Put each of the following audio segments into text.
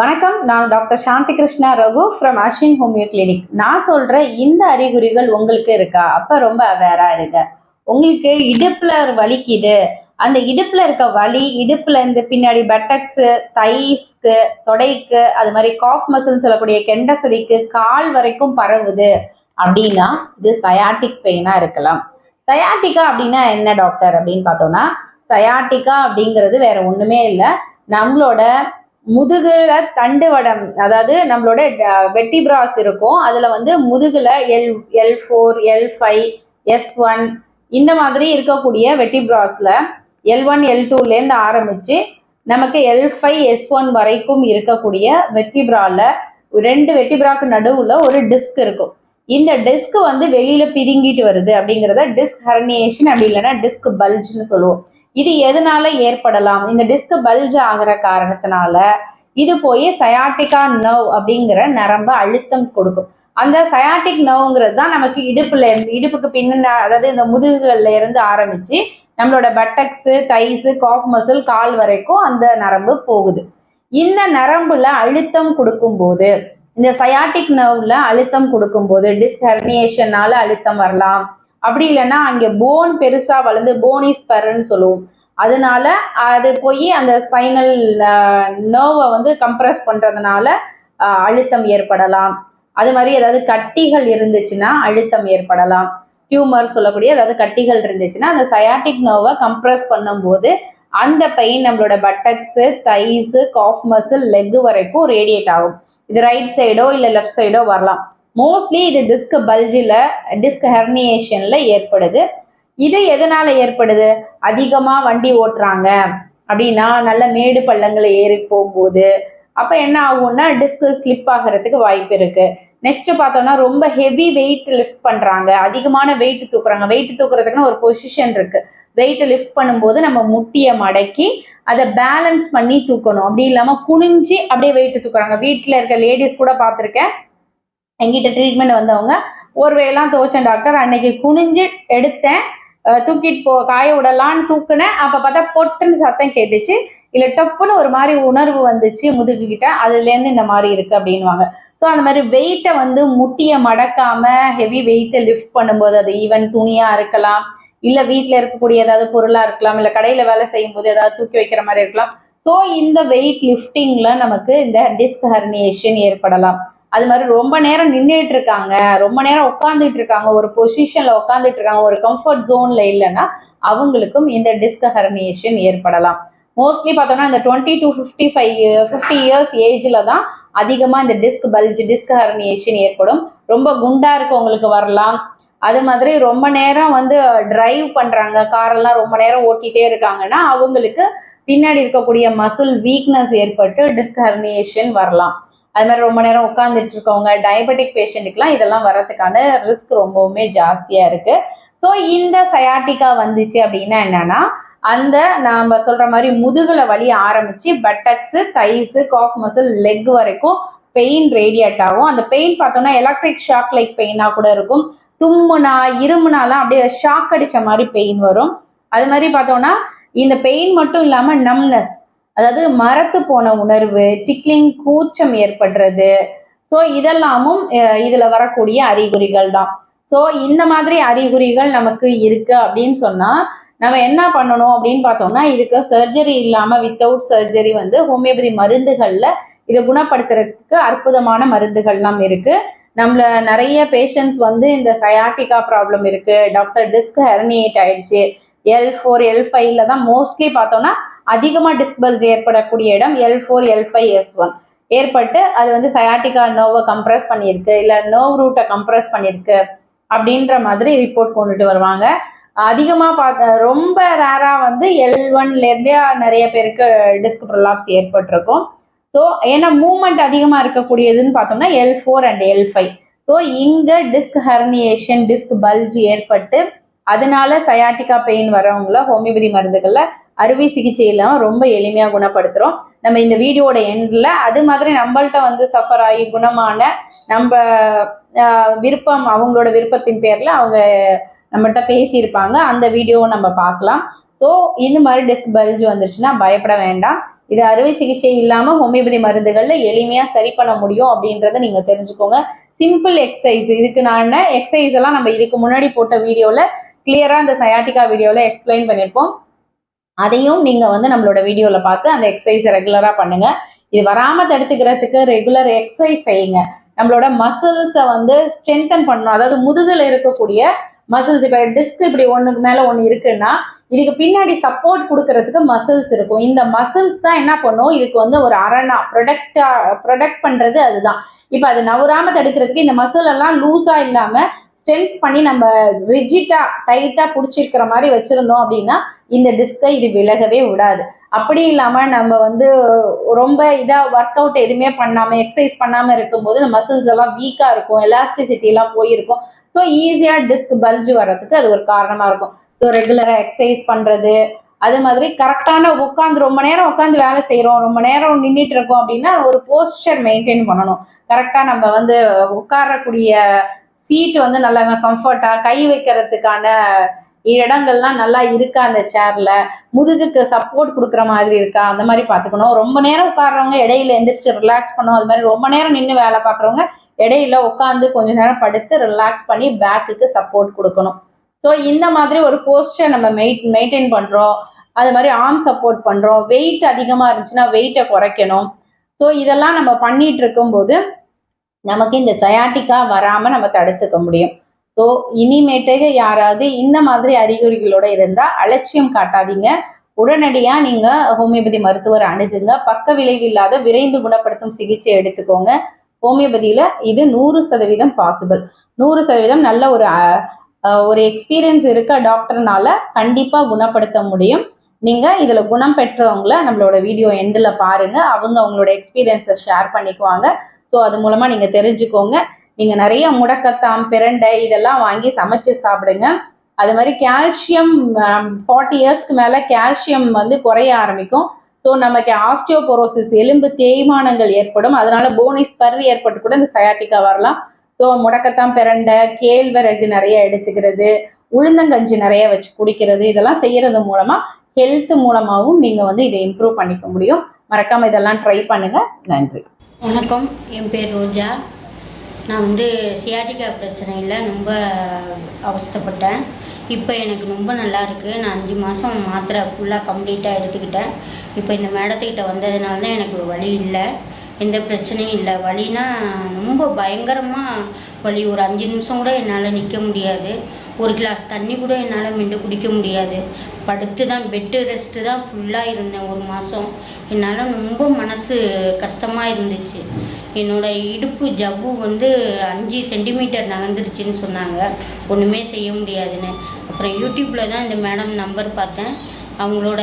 வணக்கம் நான் doctor Shanthi Krishna Raghu from Ashwin homeo clinic நான் சொல்ற இந்த அறிகுறிகள் உங்களுக்கு இருக்கா? அப்ப ரொம்ப அவேரா இருங்க. உங்களுக்கு இடுப்புல வலிக்குது. அந்த இடுப்புல இருக்க வலி இடுப்புல இருந்து பின்னாடி பட்டக்ஸ் தைஸ்க்கு தொடைக்கு அது மாதிரி காஃப் மசில் சொல்லக்கூடிய கெண்ட சதிக்கு கால் வரைக்கும் பரவுது அப்படின்னா இது சயாட்டிக் பெயினா இருக்கலாம். சயாட்டிக்கா அப்படின்னா என்ன டாக்டர் அப்படின்னு பார்த்தோம்னா சயாட்டிக்கா அப்படிங்கிறது வேற ஒண்ணுமே இல்லை. நம்மளோட முதுகுல தண்டுவடம் அதாவது நம்மளோட வெட்டிபிராஸ் இருக்கும். அதுல வந்து முதுகுல L L four L five S one இந்த மாதிரி இருக்கக்கூடிய வெட்டிபிராஸ்ல எல் ஒன் எல் டூலேருந்து ஆரம்பிச்சு நமக்கு எல் ஃபைவ் எஸ் ஒன் வரைக்கும் இருக்கக்கூடிய வெட்டிபிரால ரெண்டு வெட்டிபிராக்கு நடுவுல ஒரு டிஸ்க் இருக்கும். இந்த டிஸ்க் வந்து வெளியில பிதுங்கிட்டு வருது அப்படிங்கிறத டிஸ்க் ஹெர்னியேஷன் அப்படி இல்லைன்னா டிஸ்க் பல்ஜ்னு சொல்லுவோம். இது எதனால ஏற்படலாம்? இந்த டிஸ்க் பல்ஜ் ஆகிற காரணத்தினால இது போய் சயாட்டிகா நர்வ் அப்படிங்கிற நரம்பு அழுத்தம் கொடுக்கும். அந்த சயாட்டிக் நர்வ்ங்கிறது தான் நமக்கு இடுப்புல இருந்து இடுப்புக்கு பின்ன அதாவது இந்த முதுகுகள்ல இருந்து ஆரம்பிச்சு நம்மளோட பட்டக்ஸு தைஸு காஃப் மசில் கால் வரைக்கும் அந்த நரம்பு போகுது. இந்த நரம்புல அழுத்தம் கொடுக்கும்போது இந்த சயாட்டிக் நர்வ்ல அழுத்தம் கொடுக்கும்போது டிஸ்க் ஹெர்னியேஷனால அழுத்தம் வரலாம். அப்படி இல்லைன்னா அங்கே போன் பெருசாக வளர்ந்து போனிஸ் பருன்னு சொல்லுவோம். அதனால அது போய் அந்த ஸ்பைனல் நர்வை வந்து கம்ப்ரஸ் பண்ணுறதுனால அழுத்தம் ஏற்படலாம். அது மாதிரி ஏதாவது கட்டிகள் இருந்துச்சுன்னா அழுத்தம் ஏற்படலாம். டியூமர் சொல்லக்கூடிய அதாவது கட்டிகள் இருந்துச்சுன்னா அந்த சயாட்டிக் நர்வை கம்ப்ரஸ் பண்ணும்போது அந்த பெயின் நம்மளோட buttocks thighs calf muscle leg வரைக்கும் ரேடியேட் ஆகும். இது ரைட் சைடோ இல்லை லெஃப்ட் சைடோ வரலாம். மோஸ்ட்லி இது டிஸ்க் பல்ஜில் டிஸ்க் ஹெர்னியேஷனில் ஏற்படுது. இது எதனால் ஏற்படுது? அதிகமாக வண்டி ஓட்டுறாங்க. அப்படின்னா நல்ல மேடு பள்ளங்களை ஏறி போகும்போது அப்போ என்ன ஆகும்னா டிஸ்க் ஸ்லிப் ஆகிறதுக்கு வாய்ப்பு இருக்குது நெக்ஸ்ட் பார்த்தோம்னா ரொம்ப ஹெவி வெயிட் லிஃப்ட் பண்ணுறாங்க அதிகமான வெயிட் தூக்குறாங்க. வெயிட் தூக்குறதுக்குன்னு ஒரு பொசிஷன் இருக்குது வெயிட்டை லிஃப்ட் பண்ணும்போது நம்ம முட்டியை மடக்கி அதை பேலன்ஸ் பண்ணி தூக்கணும். அப்படி இல்லாமல் குனிஞ்சு அப்படியே வெயிட் தூக்குறாங்க. வீட்டில் இருக்க லேடிஸ் கூட பார்த்துருக்கேன். எங்கிட்ட ட்ரீட்மெண்ட் வந்தவங்க ஒரு வேலாம் துவைச்சேன் டாக்டர் அன்னைக்கு குனிஞ்சு எடுத்தேன். தூக்கிட்டு போ காய விடலான்னு தூக்குனேன். அப்போ பார்த்தா பொட்டுன்னு சத்தம் கேட்டுச்சு. இல்லை டப்புன்னு ஒரு மாதிரி உணர்வு வந்துச்சு முதுகுக்கிட்ட அதுலேருந்து இந்த மாதிரி இருக்கு அப்படின்வாங்க ஸோ அந்த மாதிரி வெயிட்டை வந்து முட்டியை மடக்காம ஹெவி வெயிட்டை லிஃப்ட் பண்ணும்போது அது ஈவன் துணியாக இருக்கலாம். இல்லை வீட்டில் இருக்கக்கூடிய ஏதாவது பொருளாக இருக்கலாம். இல்லை கடையில் வேலை செய்யும்போது ஏதாவது தூக்கி வைக்கிற மாதிரி இருக்கலாம். ஸோ இந்த வெயிட் லிஃப்டிங்கில் நமக்கு இந்த டிஸ்க் ஹர்னியேஷன் ஏற்படலாம். அது மாதிரி ரொம்ப நேரம் நின்றுட்டு இருக்காங்க ரொம்ப நேரம் உட்காந்துட்டு இருக்காங்க ஒரு பொசிஷன்ல உட்காந்துட்டு இருக்காங்க ஒரு கம்ஃபர்ட் ஜோன்ல இல்லைன்னா அவங்களுக்கும் இந்த டிஸ்கஹர்னியேஷன் ஏற்படலாம். மோஸ்ட்லி பார்த்தோம்னா இந்த twenty to fifty five fifty years ஏஜில் தான் அதிகமாக இந்த டிஸ்க் பல்ஜ் டிஸ்க் ஹர்னியேஷன் ஏற்படும். ரொம்ப குண்டா இருக்கவங்களுக்கு வரலாம். அது மாதிரி ரொம்ப நேரம் வந்து டிரைவ் பண்றாங்க காரெல்லாம் ரொம்ப நேரம் ஓட்டிகிட்டே இருக்காங்கன்னா அவங்களுக்கு பின்னாடி இருக்கக்கூடிய மசில் வீக்னஸ் ஏற்பட்டு டிஸ்க் ஹர்னியேஷன் வரலாம். அது மாதிரி ரொம்ப நேரம் உட்காந்துட்டு இருக்கவங்க டயபெட்டிக் பேஷண்ட்டுக்குலாம் இதெல்லாம் வர்றதுக்கான ரிஸ்க் ரொம்பவுமே ஜாஸ்தியாக இருக்குது ஸோ இந்த சயாட்டிக்கா வந்துச்சு அப்படின்னா என்னன்னா அந்த நாம சொல்கிற மாதிரி முதுகில் வலி ஆரம்பித்து buttocks thighs calf muscle leg வரைக்கும் பெயின் ரேடியேட் ஆகும். அந்த பெயின் பார்த்தோம்னா எலக்ட்ரிக் ஷாக் லைக் பெயினாக கூட இருக்கும். தும்முனா இருமுனாலாம் அப்படியே ஷாக் அடிச்ச மாதிரி பெயின் வரும். அது மாதிரி பார்த்தோம்னா இந்த பெயின் மட்டும் இல்லாமல் நம்னஸ் அதாவது மரத்து போன உணர்வு டிக்லிங் கூச்சம் ஏற்படுறது. ஸோ இதெல்லாமும் இதில் வரக்கூடிய அறிகுறிகள் தான். ஸோ இந்த மாதிரி அறிகுறிகள் நமக்கு இருக்கு அப்படின்னு சொன்னால் நம்ம என்ன பண்ணணும் அப்படின்னு பார்த்தோம்னா இதுக்கு சர்ஜரி இல்லாமல் வித்தவுட் சர்ஜரி வந்து ஹோமியோபதி மருந்துகளில் இதை குணப்படுத்துறதுக்கு அற்புதமான மருந்துகள்லாம் இருக்கு. நம்மள நிறைய பேஷண்ட்ஸ் வந்து இந்த சயாட்டிகா ப்ராப்ளம் இருக்கு. டாக்டர் டிஸ்க் ஹெர்னியேட் ஆயிடுச்சு. எல் ஃபோர் எல் ஃபைவ்ல தான் மோஸ்ட்லி பார்த்தோம்னா அதிகமாக டிஸ்பல்ஸ் ஏற்படக்கூடிய இடம் L four L five S one ஏற்பட்டு அது வந்து சயாட்டிகா நோவை கம்ப்ரஸ் பண்ணியிருக்கு இல்லை நோவ் ரூட்டை கம்ப்ரஸ் பண்ணியிருக்கு அப்படின்ற மாதிரி ரிப்போர்ட் கொண்டுட்டு வருவாங்க. அதிகமாக பார்த்த ரொம்ப ரேராக வந்து எல் ஒன்லேருந்தே நிறைய பேருக்கு டிஸ்க் ப்ரொலாப்ஸ் ஏற்பட்டிருக்கும். ஸோ ஏன்னா மூமெண்ட் அதிகமாக இருக்கக்கூடியதுன்னு பார்த்தோம்னா L four and L five so இங்கே டிஸ்க் ஹெர்னியேஷன் டிஸ்க் பல்ஜ் ஏற்பட்டு அதனால சயாட்டிகா பெயின் வரவங்கள ஹோமியோபதி மருந்துகளில் அறுவை சிகிச்சை இல்லாமல் ரொம்ப எளிமையாக குணப்படுத்துகிறோம் நம்ம இந்த வீடியோட எண்டில் அது மாதிரி நம்மள்ட்ட வந்து சஃபர் ஆகி குணமான நம்ம விருப்பம் அவங்களோட விருப்பத்தின் பேரில் அவங்க நம்மகிட்ட பேசியிருப்பாங்க. அந்த வீடியோவை நம்ம பார்க்கலாம். ஸோ இந்த மாதிரி டிஸ்க் பல்ஜ் வந்துருச்சுன்னா பயப்பட வேண்டாம். இது அறுவை சிகிச்சை இல்லாமல் ஹோமியோபதி மருந்துகளில் எளிமையாக சரி பண்ண முடியும் அப்படின்றத நீங்கள் தெரிஞ்சுக்கோங்க. சிம்பிள் எக்ஸசைஸ் இதுக்கு நான் எக்ஸசைஸ் எல்லாம் நம்ம இதுக்கு முன்னாடி போட்ட வீடியோவில் கிளியராக இந்த சயாட்டிகா வீடியோவில் எக்ஸ்பிளைன் பண்ணியிருப்போம். அதையும் நீங்கள் வந்து நம்மளோட வீடியோவில் பார்த்து அந்த எக்ஸசைஸ் ரெகுலராக பண்ணுங்க. இது வராமல் தடுத்துக்கிறதுக்கு ரெகுலர் எக்ஸசைஸ் செய்யுங்க. நம்மளோட மசில்ஸை வந்து ஸ்ட்ரென்தன் பண்ணணும். அதாவது முதுகில் இருக்கக்கூடிய மசில்ஸ் இப்போ டிஸ்க் இப்படி ஒன்றுக்கு மேலே ஒன்று இருக்குன்னா இதுக்கு பின்னாடி சப்போர்ட் கொடுக்கறதுக்கு மசில்ஸ் இருக்கும். இந்த மசில்ஸ் தான் என்ன பண்ணும்? இதுக்கு வந்து ஒரு அரணா ப்ரொடக்டா ப்ரொடக்ட் பண்ணுறது அதுதான். இப்போ அது நவராம தடுக்கிறதுக்கு இந்த மசில் எல்லாம் லூஸா இல்லாம ஸ்ட்ரென்த் பண்ணி நம்ம ரிஜிட்டா டைட்டா பிடிச்சிருக்கிற மாதிரி வச்சிருந்தோம் அப்படின்னா இந்த டிஸ்கை இது விலகவே விடாது. அப்படி இல்லாம நம்ம வந்து ரொம்ப இதா ஒர்க் அவுட் எதுவுமே பண்ணாம எக்ஸசைஸ் பண்ணாம இருக்கும்போது இந்த மசில்ஸ் எல்லாம் வீக்கா இருக்கும் எலாஸ்டிசிட்டி எல்லாம் போயிருக்கும். ஸோ ஈஸியா டிஸ்க் பல்ஜ் வர்றதுக்கு அது ஒரு காரணமா இருக்கும். ஸோ ரெகுலராக எக்ஸசைஸ் பண்ணுறது அது மாதிரி கரெக்டான உட்காந்து ரொம்ப நேரம் உட்காந்து வேலை செய்கிறோம் ரொம்ப நேரம் நின்றுட்டு இருக்கோம் அப்படின்னா ஒரு போஸ்டர் மெயின்டைன் பண்ணணும். கரெக்டாக நம்ம வந்து உட்காரக்கூடிய சீட்டு வந்து நல்லா கம்ஃபர்ட்டாக கை வைக்கிறதுக்கான இடங்கள்லாம் நல்லா இருக்கா அந்த சேர்ல முதுகுக்கு சப்போர்ட் கொடுக்குற மாதிரி இருக்கா? அந்த மாதிரி பார்த்துக்கணும். ரொம்ப நேரம் உட்கார்றவங்க இடையில எந்திரிச்சு ரிலாக்ஸ் பண்ணும் அது மாதிரி ரொம்ப நேரம் நின்று வேலை பார்க்குறவங்க இடையில உட்காந்து கொஞ்ச நேரம் படுத்து ரிலாக்ஸ் பண்ணி பேக்குக்கு சப்போர்ட் கொடுக்கணும். ஸோ இந்த மாதிரி ஒரு போஸ்டர் நம்ம மெயின் மெயின்டைன் பண்ணுறோம் அது மாதிரி ஆர்ம் சப்போர்ட் பண்ணுறோம் வெயிட் அதிகமாக இருந்துச்சுன்னா வெயிட்டை குறைக்கணும். ஸோ இதெல்லாம் நம்ம பண்ணிட்டு இருக்கும்போது நமக்கு இந்த சயாட்டிக்கா வராமல் நம்ம தடுத்துக்க முடியும். ஸோ இனிமேட்டுக்கு யாராவது இந்த மாதிரி அறிகுறிகளோட இருந்தால் அலட்சியம் காட்டாதீங்க. உடனடியாக நீங்கள் ஹோமியோபதி மருத்துவரை அணுகுங்க. பக்க விளைவு இல்லாத விரைந்து குணப்படுத்தும் சிகிச்சை எடுத்துக்கோங்க. ஹோமியோபதியில் இது நூறு சதவீதம் பாசிபிள் நூறு சதவீதம் நல்ல ஒரு ஒரு எக்ஸ்பீரியன்ஸ் இருக்க டாக்டர்னால கண்டிப்பாக குணப்படுத்த முடியும். நீங்கள் இதில் குணம் பெற்றவங்கள நம்மளோட வீடியோ எண்டில் பாருங்கள் அவங்க அவங்களோட எக்ஸ்பீரியன்ஸை ஷேர் பண்ணிக்குவாங்க. ஸோ அது மூலமாக நீங்கள் தெரிஞ்சுக்கோங்க. நீங்கள் நிறைய முடக்கத்தாம் பிரண்டை இதெல்லாம் வாங்கி சமைச்சு சாப்பிடுங்க. அது மாதிரி கால்சியம் ஃபார்ட்டி இயர்ஸ்க்கு மேலே கால்சியம் வந்து குறைய ஆரம்பிக்கும். ஸோ நமக்கு ஆஸ்டியோபோரோசிஸ் எலும்பு தேய்மானங்கள் ஏற்படும். அதனால போனிஸ் பர் ஏற்பட்டு கூட இந்த சயாட்டிக்கா வரலாம். ஸோ முடக்கத்தாம் பிரண்டை கேழ்வரகு நிறைய எடுத்துக்கிறது உளுந்தங்கஞ்சி நிறைய வச்சு குடிக்கிறது இதெல்லாம் செய்யறது மூலமா ஹெல்த் மூலமாகவும் நீங்கள் வந்து இதை இம்ப்ரூவ் பண்ணிக்க முடியும். மறக்காமல் இதெல்லாம் ட்ரை பண்ணுங்கள் நன்றி. வணக்கம். என் பேர் ரோஜா. நான் வந்து சியாட்டிகா பிரச்சனையில் ரொம்ப அவஸ்தைப்பட்டேன். இப்போ எனக்கு ரொம்ப நல்லா இருக்குது நான் அஞ்சு மாதம் மாத்திரை ஃபுல்லாக கம்ப்ளீட்டாக எடுத்துக்கிட்டேன். இப்போ இந்த மேடத்துக்கிட்ட வந்ததுனால தான் எனக்கு வழி இல்லை. எந்த பிரச்சனையும் இல்லை. வலினா ரொம்ப பயங்கரமாக வலி. ஒரு அஞ்சு நிமிஷம் கூட என்னால் நிற்க முடியாது. ஒரு கிளாஸ் தண்ணி கூட என்னால் மிண்டு குடிக்க முடியாது. படுத்து தான் பெட்டு ரெஸ்ட்டு தான் ஃபுல்லாக இருந்தேன் ஒரு மாதம் என்னால் ரொம்ப மனசு கஷ்டமாக இருந்துச்சு. என்னோட இடுப்பு ஜவ்வு வந்து அஞ்சு சென்டிமீட்டர் நகர்ந்துருச்சுன்னு சொன்னாங்க. ஒன்றுமே செய்ய முடியாதுன்னு. அப்புறம் யூடியூப்பில் தான் இந்த மேடம் நம்பர் பார்த்தேன். அவங்களோட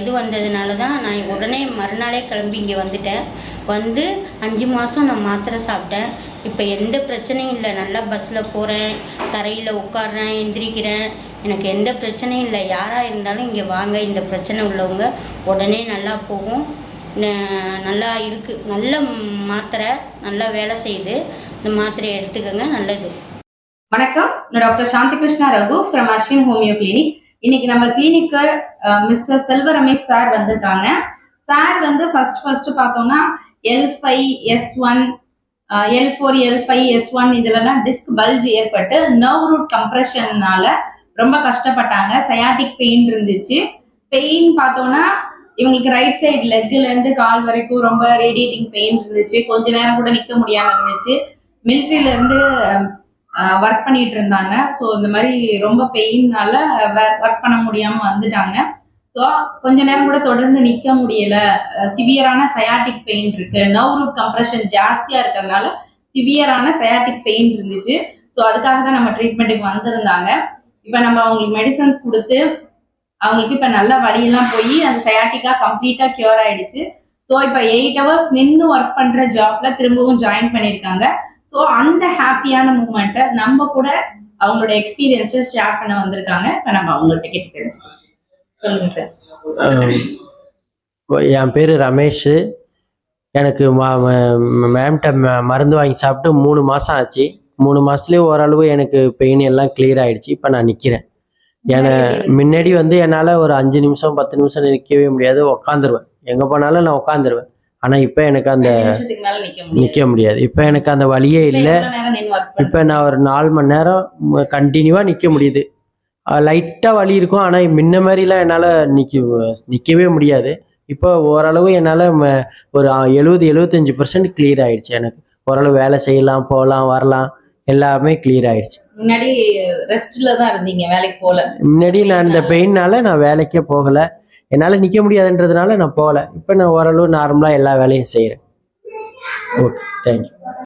இது வந்ததுனால தான் நான் உடனே மறுநாளே கிளம்பி இங்கே வந்துட்டேன். வந்து அஞ்சு மாதம் நான் மாத்திரை சாப்பிட்டேன். இப்போ எந்த பிரச்சனையும் இல்லை. நல்லா பஸ்ஸில் போகிறேன் தரையில் உட்காடுறேன் எந்திரிக்கிறேன். எனக்கு எந்த பிரச்சனையும் இல்லை. யாராக இருந்தாலும் இங்கே வாங்க. இந்த பிரச்சனை உள்ளவங்க உடனே நல்லா போகும். நல்லா இருக்குது நல்ல மாத்திரை நல்லா வேலை செய்யுது. இந்த மாத்திரையை எடுத்துக்கோங்க. நல்லது. வணக்கம். நான் doctor Shanthi Krishna Raghu from Ashwin homeo clinic இன்னைக்கு நம்ம கிளினிக்கு மிஸ்டர் செல்வ ரமேஷ் சார் வந்திருக்காங்க. சார் வந்து ஃபர்ஸ்ட் ஃபர்ஸ்ட் பார்த்தோம்னா L five S one L four L five S one இதுலலாம் டிஸ்க் பல்ஜ் ஏற்பட்டு நர்வ் ரூட் கம்ப்ரெஷன்னால ரொம்ப கஷ்டப்பட்டாங்க. சயாட்டிக் பெயின் இருந்துச்சு. பெயின் பார்த்தோம்னா இவங்களுக்கு ரைட் சைடு லெக்ல இருந்து கால் வரைக்கும் ரொம்ப ரேடியேட்டிங் பெயின் இருந்துச்சு. கொஞ்ச நேரம் கூட நிக்க முடியாம இருந்துச்சு. மிலிட்ரியில இருந்து ஒர்க் பண்ணிட்டு இருந்தாங்க ஸோ இந்த மாதிரி ரொம்ப பெயின்னால ஒர்க் பண்ண முடியாம வந்துட்டாங்க. ஸோ கொஞ்ச நேரம் கூட தொடர்ந்து நிக்க முடியல. சிவியரான சயாட்டிக் பெயின் இருக்கு. நர்வ் ரூட் கம்ப்ரெஷன் ஜாஸ்தியா இருக்கிறதுனால சிவியரான சயாட்டிக் பெயின் இருந்துச்சு. ஸோ அதுக்காக தான் நம்ம ட்ரீட்மெண்ட்டுக்கு வந்திருந்தாங்க. இப்போ நம்ம அவங்களுக்கு மெடிசன்ஸ் கொடுத்து அவங்களுக்கு இப்போ நல்ல வழியெல்லாம் போய் அந்த சயாட்டிக்கா கம்ப்ளீட்டாக கியூர் ஆயிடுச்சு. ஸோ இப்போ எயிட் ஹவர்ஸ் நின்று ஒர்க் பண்ணுற ஜாப்ல திரும்பவும் ஜாயின் பண்ணியிருக்காங்க. ஸோ அந்த ஹாப்பியான மூமெண்ட்டை நம்ம கூட அவங்களோட எக்ஸ்பீரியன்ஸை ஷேர் பண்ண வந்திருக்காங்க. இப்போ நம்ம அவங்கள்ட்ட கேட்டு தெரிஞ்சுக்கலாம். சொல்லுங்க சார் என் பேர் ரமேஷ். எனக்கு மேம்கிட்ட மருந்து வாங்கி சாப்பிட்டு மூணு மாதம் ஆச்சு. மூணு மாதத்துலேயே ஓரளவு எனக்கு பெயின் எல்லாம் கிளியர் ஆயிடுச்சு. இப்போ நான் நிற்கிறேன் ஏன்னா முன்னாடி வந்து என்னால் ஒரு அஞ்சு நிமிஷம் பத்து நிமிஷம் நிற்கவே முடியாது. உக்காந்துருவேன். எங்கே போனாலும் நான் உட்காந்துருவேன் ஆனால் இப்போ எனக்கு அந்த நிற்க முடியாது. இப்போ எனக்கு அந்த வழியே இல்லை? இப்போ நான் ஒரு நாலு மணி நேரம் கண்டினியூவாக நிற்க முடியுது. லைட்டாக வலி இருக்கும். ஆனால் முன்ன மாதிரிலாம் என்னால் நிற்க நிற்கவே முடியாது. இப்போ ஓரளவு என்னால் ஒரு எழுபது எழுபத்தஞ்சி பர்சன்ட் கிளியர் ஆயிடுச்சு எனக்கு. ஓரளவு வேலை செய்யலாம் போகலாம் வரலாம். எல்லாமே கிளியர் ஆயிடுச்சு. முன்னாடி ரெஸ்ட்ல தான் இருந்தீங்க வேலைக்கு போல முன்னாடி நான் இந்த பெயின்னால நான் வேலைக்கே போகலை. என்னால் நிற்க முடியாதுன்றதுனால நான் போகல. இப்போ நான் ஓரளவு நார்மலாக எல்லா வேலையும் செய்கிறேன் ஓகே தேங்க்யூ